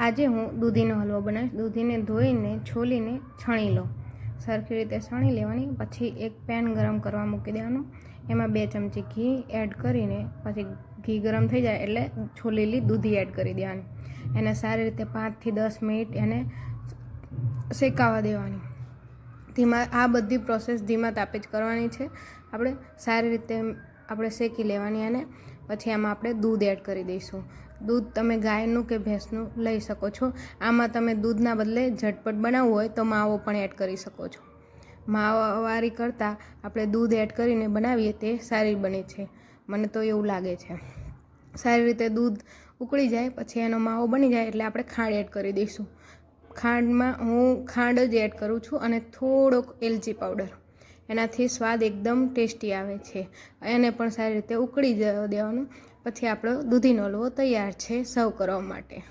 આજે હું દૂધીનો હલવો બનાવીશ. દૂધીને ધોઈને, છોલીને છણી લો સરખી રીતે છણી લેવાની, પછી એક પેન ગરમ કરવા મૂકી દેવાનું. એમાં બે ચમચી ઘી એડ કરીને, પછી ઘી ગરમ થઈ જાય એટલે છોલેલી દૂધી એડ કરી દેવાની. એને સારી રીતે પાંચથી દસ મિનિટ એને શેકાવા દેવાની. ધીમા, આ બધી પ્રોસેસ ધીમા તાપે જ કરવાની છે. આપણે સારી રીતે, આપણે શેકી લેવાની અને પછી આમાં આપણે દૂધ એડ કરી દઈશું. દૂધ તમે ગાયનું કે ભેંસનું લઈ શકો છો. આમાં તમે દૂધના બદલે ઝટપટ બનાવવું હોય તો માવો પણ એડ કરી શકો છો. માવાવારી કરતાં આપણે દૂધ એડ કરીને બનાવીએ તે સારી બને છે. મને તો એવું લાગે છે. સારી રીતે દૂધ ઉકળી જાય પછી એનો માવો બની જાય એટલે આપણે ખાંડ એડ કરી દઈશું. ખાંડમાં હું ખાંડ જ એડ કરું છું અને થોડોક એલચી પાવડર એનાથી સ્વાદ એકદમ ટેસ્ટી આવે છે. એને પણ સારી રીતે ઉકળી દેવાનું. પછી આપણો દૂધીનો હલવો તૈયાર છે સર્વ કરવા માટે.